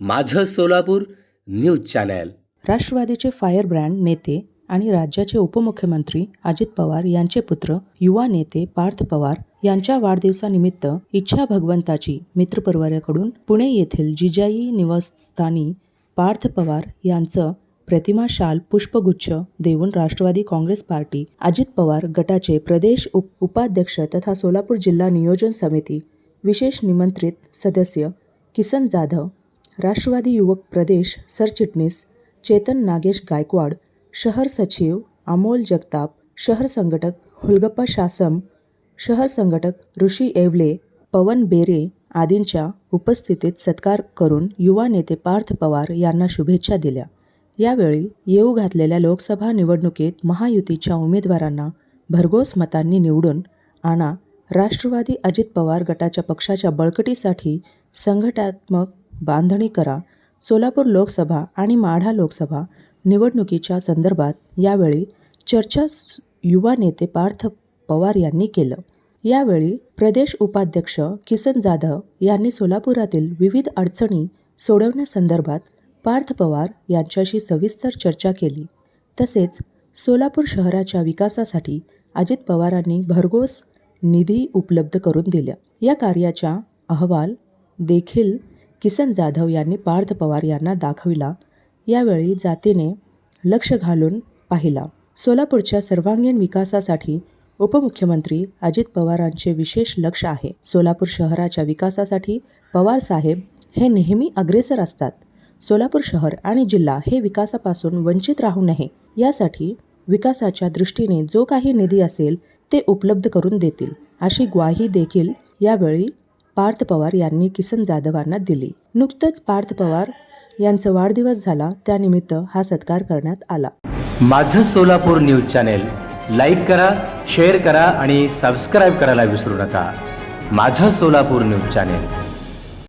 माझं Solapur news channel. राष्ट्रवादीचे fire brand नेते आणि राज्याचे उपमुख्यमंत्री अजित पवार यांचे पुत्र युवा नेते पार्थ पवार यांच्या वाढदिवसानिमित्त इच्छा भगवंताची मित्रपरिवाराकडून पुणे येथील जिजाई निवासस्थानी पार्थ पवार यांचं प्रतिमा शाल पुष्पगुच्छ देऊन राष्ट्रवादी काँग्रेस पार्टी अजित पवार गटाचे प्रदेश उप उपाध्यक्ष तथा सोलापूर जिल्हा नियोजन समिती विशेष निमंत्रित सदस्य किसन जाधव राष्ट्रवादी युवक प्रदेश सरचिटणीस चेतन नागेश गायकवाड शहर सचिव अमोल जगताप शहर संघटक हुलगप्पा शासम शहर संघटक ऋषी येवले पवन बेरे आदींच्या उपस्थितीत सत्कार करून युवा नेते पार्थ पवार यांना शुभेच्छा दिल्या. यावेळी येऊ घातलेल्या लोकसभा निवडणुकीत महायुतीच्या उमेदवारांना भरघोस मतांनी निवडून आणा. राष्ट्रवादी अजित पवार गटाच्या पक्षाच्या बळकटीसाठी संघटात्मक बांधणी करा. सोलापूर लोकसभा आणि माढा लोकसभा निवडणुकीच्या संदर्भात यावेळी चर्चा युवा नेते पार्थ पवार यांनी केलं. यावेळी प्रदेश उपाध्यक्ष किसन जाधव यांनी सोलापुरातील विविध अडचणी सोडवण्यासंदर्भात पार्थ पवार यांच्याशी सविस्तर चर्चा केली. तसेच सोलापूर शहराच्या विकासासाठी अजित पवारांनी भरघोस निधी उपलब्ध करून दिल्या. या कार्याचा अहवाल देखील किसन जाधव यांनी पार्थ पवार यांना दाखविला. यावेळी जातीने लक्ष घालून पाहिला. सोलापूरच्या सर्वांगीण विकासासाठी उपमुख्यमंत्री अजित पवारांचे विशेष लक्ष आहे. सोलापूर शहराच्या विकासासाठी पवार साहेब हे नेहमी अग्रेसर असतात. सोलापूर शहर आणि जिल्हा हे विकासापासून वंचित राहू नये. यासाठी विकासाच्या दृष्टीने जो काही निधी असेल ते उपलब्ध करून देतील अशी ग्वाही देखील यावेळी पार्थ पवार यांनी किसन जाधवांना दिली. नुकतंच पार्थ पवार यांचा वाढदिवस झाला त्यानिमित्त हा सत्कार करण्यात आला. माझं सोलापूर न्यूज चॅनेल लाईक करा शेअर करा आणि सबस्क्राईब करायला विसरू नका. माझं सोलापूर न्यूज चॅनेल.